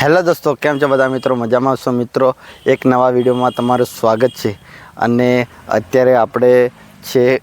Hello દોસ્તો, કેમ છો બધા મિત્રો? મજામાં છો મિત્રો? એક નવા વિડીયોમાં તમારું સ્વાગત છે. અને અત્યારે આપણે છે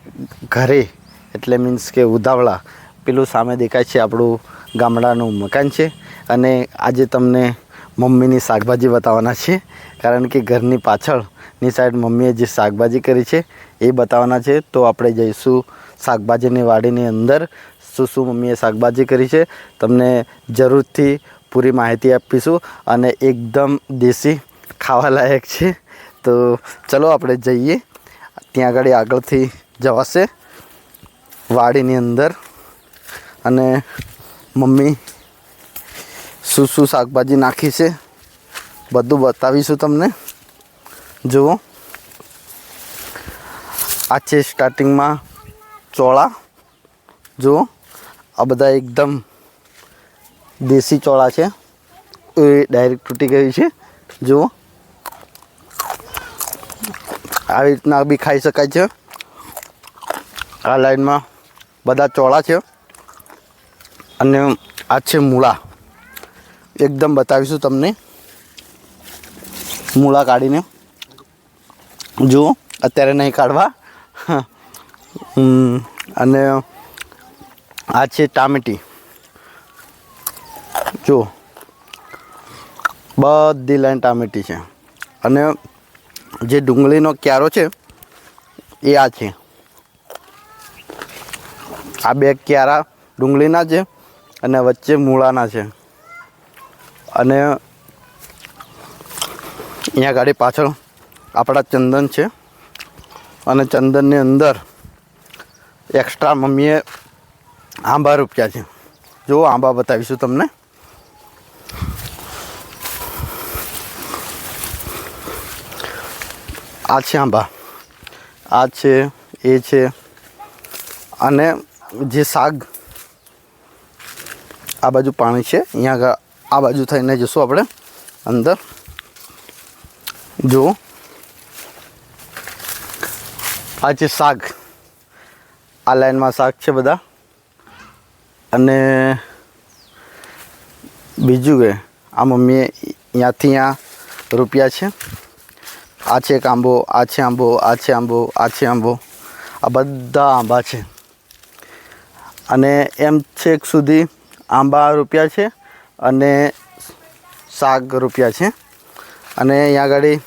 ઘરે, એટલે મીન્સ કે ઉધાવળા. પેલું સામે દેખાય છે આપણું ગામડાનું મકાન છે. અને આજે તમને મમ્મીની શાકભાજી બતાવવાના છે. કારણ કે ઘરની પાછળની સાઈડ મમ્મીએ જે શાકભાજી કરી છે, એ બતાવવાના છે. તો આપણે જઈશું શાકભાજીની વાડીની અંદર. શું શું મમ્મીએ શાકભાજી કરી છે, તમને જરૂરથી પૂરી માહિતી આપીશું અને એકદમ દેશી ખાવાલાયક છે. તો ચલો આપણે જઈએ. ત્યાં આગળ આગળથી જવાશે વાડીની અંદર. અને મમ્મી શું શું શાકભાજી નાખી છે બધું બતાવીશું તમને. જુઓ. આ છે સ્ટાર્ટિંગમાં ચોળા. જુઓ. આ બધા એકદમ દેશી ચોળા છે. એ ડાયરેક્ટ તૂટી ગઈ છે. જુઓ. આવી રીતના બી ખાઈ શકાય છે. આ લાઈનમાં બધા ચોળા છે. અને આ છે મૂળા. એકદમ બતાવીશું તમને. મૂળા કાઢીને. જુઓ, અત્યારે નહીં કાઢવા. અને આ છે ટામેટી. જુઓ બધી લાઈન ટામેટી છે. અને જે ડુંગળીનો ક્યારો છે, એ આ છે. આ બે ક્યારા ડુંગળીના છે અને વચ્ચે મૂળાના છે. અને અહીંયા ગાડી પાછળ આપણા ચંદન છે. અને ચંદનની અંદર એક્સ્ટ્રા મમ્મીએ આંબા રૂપિયા છે. જો આંબા બતાવીશું તમને. આ છે આંબા. આ છે, એ છે, અને જે શાક, આ બાજુ પાણી છે. અહીંયા આ બાજુ થઈને જઈશું આપણે. અંદર. જુઓ. આ છે શાક. આ લાઈનમાં શાક છે બધા. અને બીજું કે, આ મમ્મીએ ત્યાંથી ત્યાં રૂપિયા છે. આ છે એક આંબો આ છે આંબો આ છે આંબો. આ છે આંબો આ બધા આંબા છે. અને એમ છેક સુધી આંબા રૂપિયા છે અને શાક રૂપિયા છે. અને અહીંયા આગળ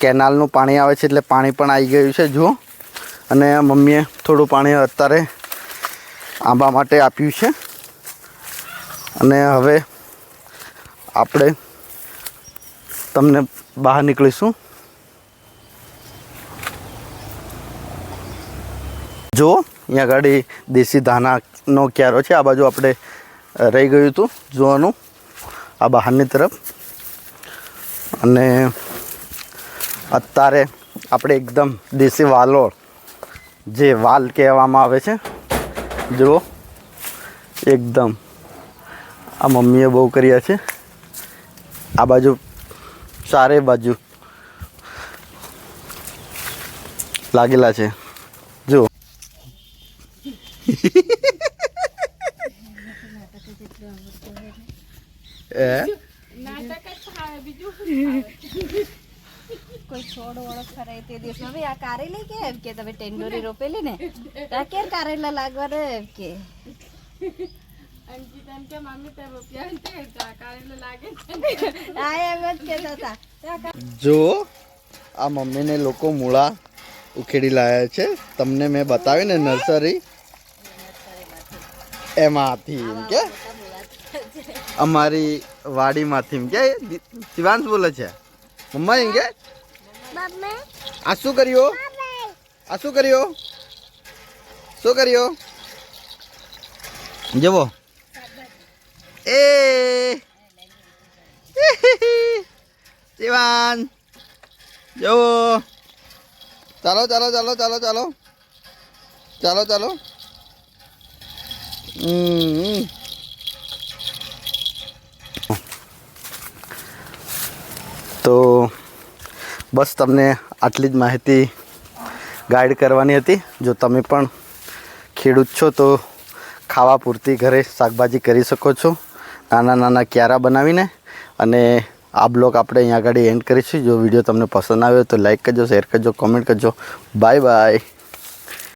કેનાલનું પાણી આવે છે એટલે પાણી પણ આવી ગયું છે, જુઓ. અને મમ્મીએ થોડું પાણી અત્યારે આંબા માટે આપ્યું છે. અને હવે આપણે તમને બહાર નીકળીશું. જો, અહીંયા આગળ દેશી ધાનાનો ક્યારો છે. આ બાજુ આપણે રહી ગયું હતું જોવાનું. આ બહારની તરફ. અને અત્યારે આપણે એકદમ દેશી વાલોળ, જે વાલ કહેવામાં આવે છે. જુઓ, એકદમ. આ મમ્મીએ બહુ કર્યા છે. આ બાજુ ચારે બાજુ લાગેલા છે. જુઓ થાય? કોઈ છોડ ઓળખ ખરાય તે દિવસ. હવે આ કારેલી કે એમ કે તમે ટેન્ડોરી રોપેલી ને? ત્યાં કેમ કારેલા લાગવા રે એમ કે? અંકિત કે મમ્મી તે રૂપિયા ને તે કારેલો લાગે આ એમ જ કહેતા હતા. જો આ મમ્મીને લોકો મૂળા ઉખેડી લાવ્યા છે. તમને મેં બતાવી ને નર્સરી. એમાંથી એમ કે? અમારી વાડીમાંથી એમ કે? શિવાંશ બોલે છે. મમ્મા એમ કે? આ શું કર્યો? આ શું કર્યો? શું કર્યો? જવો એ! શિવાન જવો ચાલો ચાલો ચાલો ચાલો ચાલો. ચાલો ચાલો. તો બસ તમને આટલી જ માહિતી ગાઈડ કરવાની હતી. જો તમે પણ ખેડૂત છો તો ખાવા પૂરતી ઘરે શાકભાજી કરી શકો છો. નાના નાના ક્યારા બનાવીને અને આ બ્લોગ આપણે અહીંયા આગળ એન્ડ કરીશું. જો વીડિયો તમને પસંદ આવ્યો તો લાઈક કરજો શેર કરજો કોમેન્ટ કરજો. Bye bye